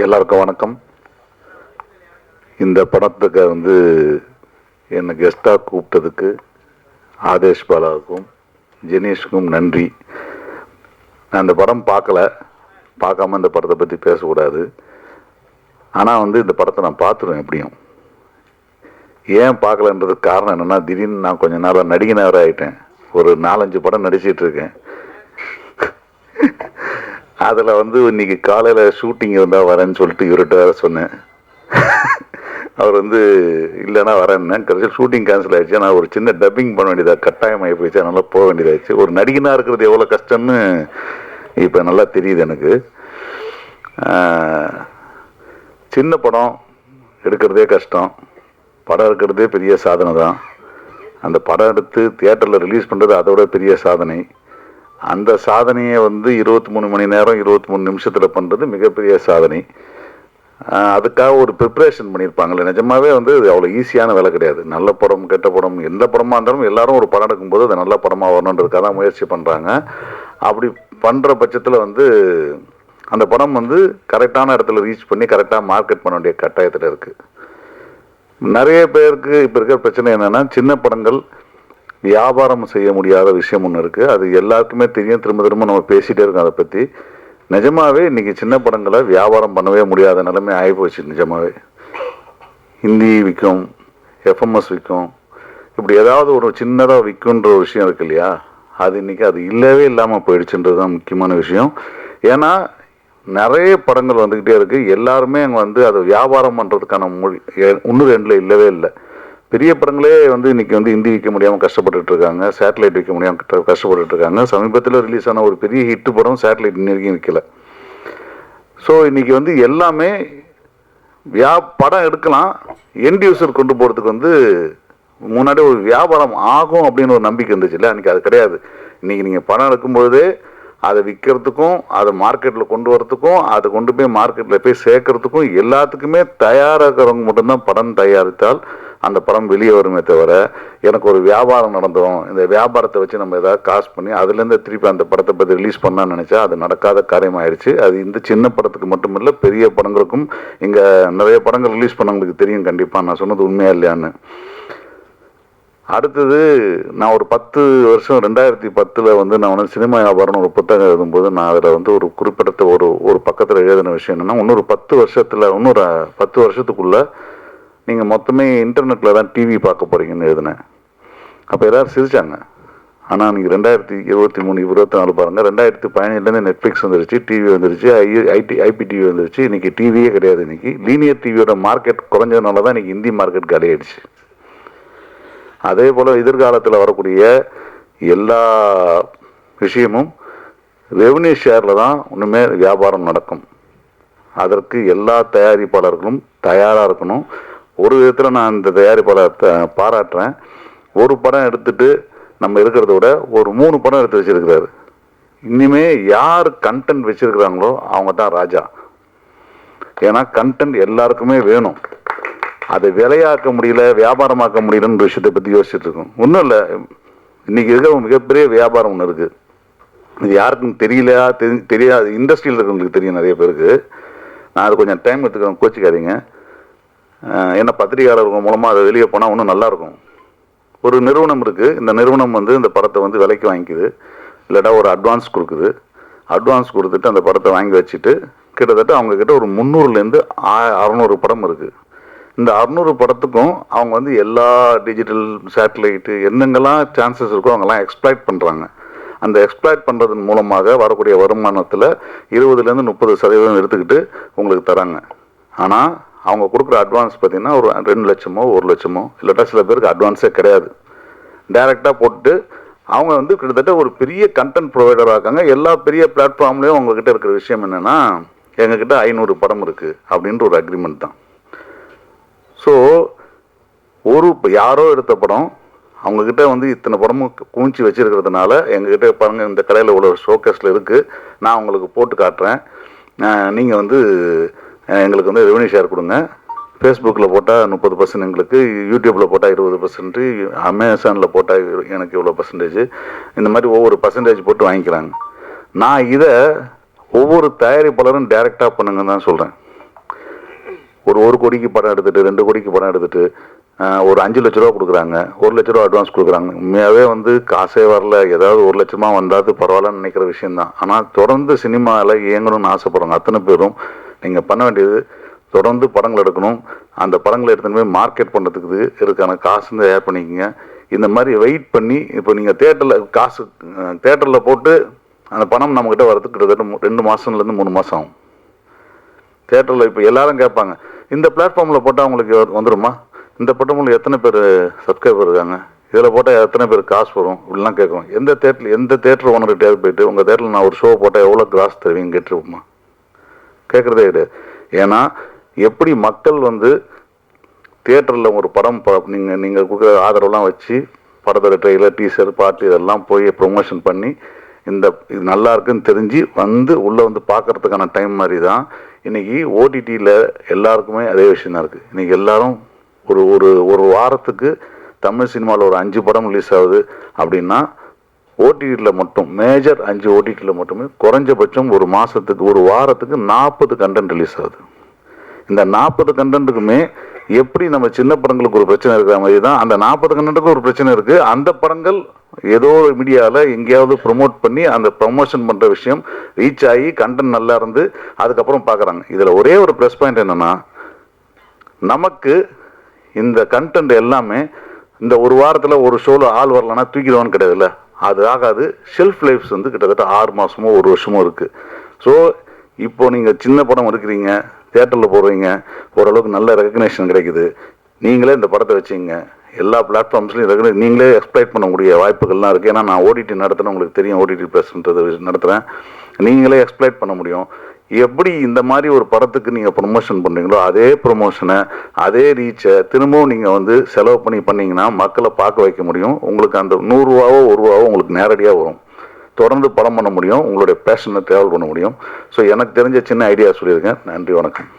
எல்லாருக்கும் வணக்கம். இந்த படத்துக்கு வந்து என்னை கெஸ்டாக கூப்பிட்டதுக்கு ஆதேஷ் பாலாவுக்கும் ஜெனீஷுக்கும் நன்றி. நான் இந்த படம் பார்க்கல. பார்க்காம இந்த படத்தை பற்றி பேசக்கூடாது. ஆனால் வந்து இந்த படத்தை நான் பார்த்துருவேன் எப்படியும். ஏன் பார்க்கலன்றதுக்கு காரணம் என்னென்னா திடீர்னு நான் கொஞ்ச நாளாக நடிகனாக ஆகிட்டேன் ஒரு நாலஞ்சு படம் நடிச்சிட்ருக்கேன் அதில் வந்து இன்னைக்கு காலையில் ஷூட்டிங் இருந்தால் வரேன்னு சொல்லிட்டு இவர்கிட்ட வேற சொன்னேன். அவர் வந்து இல்லைனா வரேன்னு. கடைசியில் ஷூட்டிங் கேன்சல் ஆயிடுச்சு. நான் ஒரு சின்ன டப்பிங் பண்ண வேண்டியதாக கட்டாயமாகி போயிடுச்சு. அதனால் போக வேண்டியதாகிடுச்சு ஒரு நடிகனாக இருக்கிறது எவ்வளோ கஷ்டம்னு இப்போ நல்லா தெரியுது எனக்கு. சின்ன படம் எடுக்கிறதே கஷ்டம். படம் எடுக்கிறதே பெரிய சாதனை தான் அந்த படம் எடுத்து தியேட்டரில் ரிலீஸ் பண்ணுறது அதோட பெரிய சாதனை. அந்த சாதனையை வந்து இருபத்தி மூணு மணி நேரம் இருபத்தி மூணு நிமிஷத்தில் பண்ணுறது மிகப்பெரிய சாதனை. அதுக்காக ஒரு ப்ரிப்ரேஷன் பண்ணியிருப்பாங்களே நிஜமாவே வந்து இது அவ்வளோ ஈஸியான வேலை கிடையாது. நல்ல படம் கெட்ட படம் எந்த படமாக இருந்தாலும் எல்லாரும் ஒரு படம் எடுக்கும்போது அது நல்ல படமாக வரணுன்றதுக்காக தான் முயற்சி பண்ணுறாங்க அப்படி பண்ணுற பட்சத்தில் வந்து அந்த படம் வந்து கரெக்டான இடத்துல ரீச் பண்ணி கரெக்டாக மார்க்கெட் பண்ண வேண்டிய கட்டாயத்தில் இருக்குது நிறைய பேருக்கு இப்போ இருக்கிற பிரச்சனை என்னென்னா சின்ன படங்கள் வியாபாரம் செய்ய முடியாத விஷயம் ஒன்று இருக்குது அது எல்லாருக்குமே தெரியும். திரும்ப திரும்ப நம்ம பேசிகிட்டே இருக்கோம் அதை பற்றி நிஜமாகவே இன்றைக்கி சின்ன படங்களை வியாபாரம் பண்ணவே முடியாத நிலைமை ஆகிப்போச்சு நிஜமாவே. ஹிந்தி விற்கும் எஃப்எம்எஸ் விற்கும் இப்படி ஏதாவது ஒரு சின்னதாக விற்குன்ற ஒரு விஷயம் இருக்கு இல்லையா? அது இன்னைக்கு அது இல்லவே இல்லாமல் போயிடுச்சுன்றது தான் முக்கியமான விஷயம். ஏன்னா நிறைய படங்கள் வந்துக்கிட்டே இருக்குது எல்லாருமே அங்கே வந்து அதை வியாபாரம் பண்ணுறதுக்கான மொழி ஒன்று ரெண்டில் இல்லவே இல்லை. பெரிய படங்களே வந்து இன்னைக்கு வந்து ஹிந்தி விற்க முடியாமல் கஷ்டப்பட்டுட்டு இருக்காங்க சேட்டலைட் விற்க முடியாமல் கஷ்டப்பட்டுட்டு இருக்காங்க சமீபத்தில் ரிலீஸ் ஆன ஒரு பெரிய ஹிட் படம் சேட்டலைட் இன்ன வரைக்கும் விற்கல ஸோ இன்னைக்கு வந்து எல்லாமே வியா படம் எடுக்கலாம். எண்ட் யூசர் கொண்டு போகிறதுக்கு வந்து முன்னாடி ஒரு வியாபாரம் ஆகும் அப்படின்னு ஒரு நம்பிக்கை இருந்துச்சுல்ல அன்றைக்கி அது கிடையாது. இன்னைக்கு நீங்கள் படம் எடுக்கும்போதே அதை விற்கிறதுக்கும் அதை மார்க்கெட்டில் கொண்டு வரத்துக்கும் அதை கொண்டு போய் மார்க்கெட்டில் போய் சேர்க்கறதுக்கும் எல்லாத்துக்குமே தயாராக இருக்கிறவங்க மட்டும்தான் படம் தயாரித்தால் அந்த படம் வெளியே வருமே தவிர எனக்கு ஒரு வியாபாரம் நடந்தோம் இந்த வியாபாரத்தை வச்சு நம்ம ஏதாவது காசு பண்ணி அதுலேருந்து திருப்பி அந்த படத்தை பற்றி ரிலீஸ் பண்ணான்னு நினச்சா அது நடக்காத காரியமாயிடுச்சு. அது இந்த சின்ன படத்துக்கு மட்டும் இல்லை பெரிய படங்களுக்கும் இங்கே நிறைய படங்கள் ரிலீஸ் பண்ணவங்களுக்கு தெரியும் கண்டிப்பாக நான் சொன்னது உண்மையா இல்லையான்னு. அடுத்தது நான் ஒரு பத்து வருஷம் ரெண்டாயிரத்தி பத்தில் வந்து நான் வந்து சினிமா வியாபாரம்னு ஒரு புத்தகம் எழுதும்போது நான் அதில் வந்து ஒரு குறிப்பிடத்த ஒரு ஒரு பக்கத்தில் எழுதின விஷயம் என்னென்னா இன்னொரு பத்து வருஷத்தில் இன்னொரு பத்து வருஷத்துக்குள்ளே நீங்கள் மொத்தமே இன்டர்நெட்டில் தான் டிவி பார்க்க போகிறீங்கன்னு எழுதினேன். அப்போ எல்லோரும் சிரிச்சாங்க. ஆனால் நீங்கள் ரெண்டாயிரத்தி இருபத்தி மூணு இருபத்தி நாலு பாருங்கள் ரெண்டாயிரத்தி பதினேழுலேருந்து நெட்ஃப்ளிக்ஸ் வந்துருச்சு டிவி வந்துருச்சு ஐ ஐடி ஐபி டிவி வந்துருச்சு இன்றைக்கி டிவியே கிடையாது இன்றைக்கி லீனியர் டிவியோட மார்க்கெட் குறைஞ்சதுனால தான் இன்றைக்கி ஹிந்தி மார்க்கெட் காலியாயிடுச்சு அதே போல் எதிர்காலத்தில் வரக்கூடிய எல்லா விஷயமும் ரெவன்யூ ஷேரில் தான் ஒன்றுமே வியாபாரம் நடக்கும். அதற்கு எல்லா தயாரிப்பாளர்களும் தயாராக இருக்கணும். ஒரு விதத்தில் நான் இந்த தயாரிப்பாளர் பாராட்டுறேன். ஒரு படம் எடுத்துட்டு நம்ம இருக்கிறத விட ஒரு மூணு படம் எடுத்து வச்சிருக்கிறாரு. இனிமே யார் கண்டென்ட் வச்சிருக்கிறாங்களோ அவங்க தான் ராஜா. ஏன்னா கண்டென்ட் எல்லாருக்குமே வேணும். அதை விலையாக்க முடியல வியாபாரமாக்க முடியலன்ற விஷயத்தை பற்றி யோசிச்சுட்டு இருக்கோம். ஒன்றும் இல்லை. இன்னைக்கு இருக்கிற மிகப்பெரிய வியாபாரம் ஒன்று இருக்குது இது யாருக்கும் தெரியலையா தெரி தெரியாது. இண்டஸ்ட்ரியில் இருக்கிறவங்களுக்கு தெரியும் நிறைய பேருக்கு. நான் அது கொஞ்சம் டைம் எடுத்துக்கிறேன். கோச்சிக்காதீங்க. அஹ் என்ன பத்திரிகையாளர்கள் மூலமாக அதை வெளியே போனால் இன்னும் நல்லாயிருக்கும் ஒரு நிறுவனம் இருக்குது இந்த நிறுவனம் வந்து இந்த படத்தை வந்து விலைக்கு வாங்கிக்குது. இல்லாட்டா ஒரு அட்வான்ஸ் கொடுக்குது. அட்வான்ஸ் கொடுத்துட்டு அந்த படத்தை வாங்கி வச்சுட்டு கிட்டத்தட்ட அவங்கக்கிட்ட ஒரு முந்நூறுலேருந்து அறநூறு படம் இருக்குது இந்த அறநூறு படத்துக்கும் அவங்க வந்து எல்லா டிஜிட்டல் சேட்டலைட்டு என்னங்கெல்லாம் சான்சஸ் இருக்கோ அவங்கெல்லாம் எக்ஸ்ப்ளாய்ட் பண்ணுறாங்க அந்த எக்ஸ்ப்ளாய்ட் பண்ணுறதன் மூலமாக வரக்கூடிய வருமானத்தில் இருபதுலேருந்து முப்பது சதவீதம் எடுத்துக்கிட்டு உங்களுக்கு தராங்க. ஆனால் அவங்க கொடுக்குற அட்வான்ஸ் பார்த்தீங்கன்னா ஒரு ரெண்டு லட்சமோ ஒரு லட்சமோ இல்லாட்டா சில பேருக்கு அட்வான்ஸே கிடையாது. டைரெக்டாக போட்டு அவங்க வந்து கிட்டத்தட்ட ஒரு பெரிய கண்டென்ட் ப்ரொவைடராக இருக்காங்க. எல்லா பெரிய பிளாட்ஃபார்ம்லேயும் அவங்கக்கிட்ட இருக்கிற விஷயம் என்னென்னா எங்ககிட்ட ஐநூறு படம் இருக்குது அப்படின்ற ஒரு அக்ரிமெண்ட் தான். ஸோ ஒரு யாரோ எடுத்த படம் அவங்கக்கிட்ட வந்து இத்தனை படமும் குமிச்சு வச்சிருக்கிறதுனால எங்ககிட்ட பாருங்கள் இந்த கடையில் இவ்வளோ ஷோகேஸில் இருக்குது நான் உங்களுக்கு போட்டு காட்டுறேன். நீங்கள் வந்து எங்களுக்கு வந்து ரெவன்யூ ஷேர் கொடுங்க. ஃபேஸ்புக்கில் போட்டால் முப்பது பர்சன்ட் எங்களுக்கு யூடியூப்பில் போட்டால் இருபது பர்சன்ட்டு அமேசானில் போட்டால் எனக்கு இவ்வளோ பர்சன்டேஜ் இந்த மாதிரி ஒவ்வொரு பர்சன்டேஜ் போட்டு வாங்கிக்கிறாங்க. நான் இதை ஒவ்வொரு தயாரிப்பாளரும் டைரெக்டாக பண்ணுங்கன்னு தான் சொல்கிறேன் ஒரு ஒரு கோடிக்கு படம் எடுத்துகிட்டு ரெண்டு கோடிக்கு படம் எடுத்துட்டு ஒரு அஞ்சு லட்ச ரூபா கொடுக்குறாங்க. ஒரு லட்ச ரூபா அட்வான்ஸ் கொடுக்குறாங்க. உண்மையாகவே வந்து காசே வரல. ஏதாவது ஒரு லட்சமாக வந்தாது பரவாயில்லன்னு நினைக்கிற விஷயம்தான். ஆனால் தொடர்ந்து சினிமாவில் இயங்கணும்னு ஆசைப்படுறாங்க அத்தனை பேரும் நீங்கள் பண்ண வேண்டியது தொடர்ந்து படங்கள் எடுக்கணும். அந்த படங்களை எடுத்துன்னு போய் மார்க்கெட் பண்ணுறதுக்கு இருக்கான காசு வந்து ஏர் பண்ணிக்கங்க. இந்த மாதிரி வெயிட் பண்ணி இப்போ நீங்கள் தேட்டரில் காசு தேட்டரில் போட்டு அந்த பணம் நம்மக்கிட்ட வரதுக்கு கிட்டத்தட்ட ரெண்டு மாதம்லேருந்து மூணு மாதம் ஆகும். தேட்டரில் இப்போ எல்லாரும் கேட்பாங்க இந்த பிளாட்ஃபார்மில் போட்டால் உங்களுக்கு வந்துடுமா இந்த பட்டமுள்ள எத்தனை பேர் சப்ஸ்கிரைபர் இருக்காங்க? இதில் போட்டால் எத்தனை பேர் காசு வரும்? இப்படிலாம் கேட்குறோம் எந்த தேட்டர் எந்த தேட்டர் ஓனர்கிட்டயாவது போயிட்டு உங்கள் தேட்டரில் நான் ஒரு ஷோ போட்டால் எவ்வளோ கிராஸ் தருவீங்க கேட்டுருப்போம்மா கேட்குறதே கிடையாது. ஏன்னா எப்படி மக்கள் வந்து தியேட்டரில் ஒரு படம் நீங்கள் நீங்கள் கொடுக்குற ஆதரவுலாம் வச்சு படத்தோட ட்ரெயிலர் டீசர் பாட்டு இதெல்லாம் போய் ப்ரொமோஷன் பண்ணி இந்த இது நல்லா இருக்குன்னு தெரிஞ்சு வந்து உள்ளே வந்து பார்க்கறதுக்கான டைம் மாதிரி தான் இன்றைக்கி ஓடிடியில் எல்லாருக்குமே அதே விஷயம் தான் இருக்குது இன்றைக்கி எல்லாரும் ஒரு ஒரு ஒரு வாரத்துக்கு தமிழ் சினிமாவில் ஒரு அஞ்சு படம் ரிலீஸ் ஆகுது அப்படின்னா ஓடிடியில் மட்டும் மேஜர் அஞ்சு ஓடிடியில் மட்டுமே குறைஞ்சபட்சம் ஒரு மாதத்துக்கு ஒரு வாரத்துக்கு நாற்பது கண்டென்ட் ரிலீஸ் ஆகுது. இந்த நாற்பது கண்டென்ட்டுக்குமே எப்படி நம்ம சின்ன படங்களுக்கு ஒரு பிரச்சனை இருக்கிற மாதிரி தான் அந்த நாற்பது கண்டென்ட்டுக்கும் ஒரு பிரச்சனை இருக்குது அந்த படங்கள் ஏதோ ஒரு மீடியாவில் எங்கேயாவது ப்ரொமோட் பண்ணி அந்த ப்ரொமோஷன் பண்ணுற விஷயம் ரீச் ஆகி கண்டென்ட் நல்லா இருந்து அதுக்கப்புறம் பார்க்குறாங்க இதில் ஒரே ஒரு ப்ளஸ் பாயிண்ட் என்னன்னா நமக்கு இந்த கண்டென்ட் எல்லாமே இந்த ஒரு வாரத்தில் ஒரு ஷோவில் ஆள் வரலன்னா தூக்கிடுவான்னு கிடையாதுல்ல. அது ஆகாது ஷெல்ஃப் லைஃப்ஸ் வந்து கிட்டத்தட்ட ஆறு மாதமோ ஒரு வருஷமோ இருக்குது ஸோ இப்போ நீங்கள் சின்ன படம் எடுக்கிறீங்க தேட்டரில் போடுறீங்க ஓரளவுக்கு நல்ல ரெக்கக்னேஷன் கிடைக்குது. நீங்களே இந்த படத்தை வச்சுங்க எல்லா பிளாட்ஃபார்ம்ஸ்லையும் ரெகுலர் நீங்களே எக்ஸ்ப்ளைட் பண்ணக்கூடிய வாய்ப்புகள்லாம் இருக்குது ஏன்னா நான் ஓடிடி நடத்துகிறேன் உங்களுக்கு தெரியும் ஓடிடி ப்ரெஸ்ன்றது நடத்துகிறேன் நீங்களே எக்ஸ்ப்ளைட் பண்ண முடியும். எப்படி இந்த மாதிரி ஒரு படத்துக்கு நீங்கள் ப்ரொமோஷன் பண்ணுறீங்களோ அதே ப்ரொமோஷனை அதே ரீச்சை திரும்பவும் நீங்கள் வந்து செலவு பண்ணி பண்ணிங்கன்னா மக்களை பார்க்க வைக்க முடியும். உங்களுக்கு அந்த நூறுரூவாவோ ஒரு ரூபாவோ உங்களுக்கு நேரடியாக வரும். தொடர்ந்து படம் பண்ண முடியும். உங்களுடைய பேஷனை ட்ராவல் பண்ண முடியும். ஸோ எனக்கு தெரிஞ்ச சின்ன ஐடியா சொல்லியிருக்கேன். நன்றி வணக்கம்.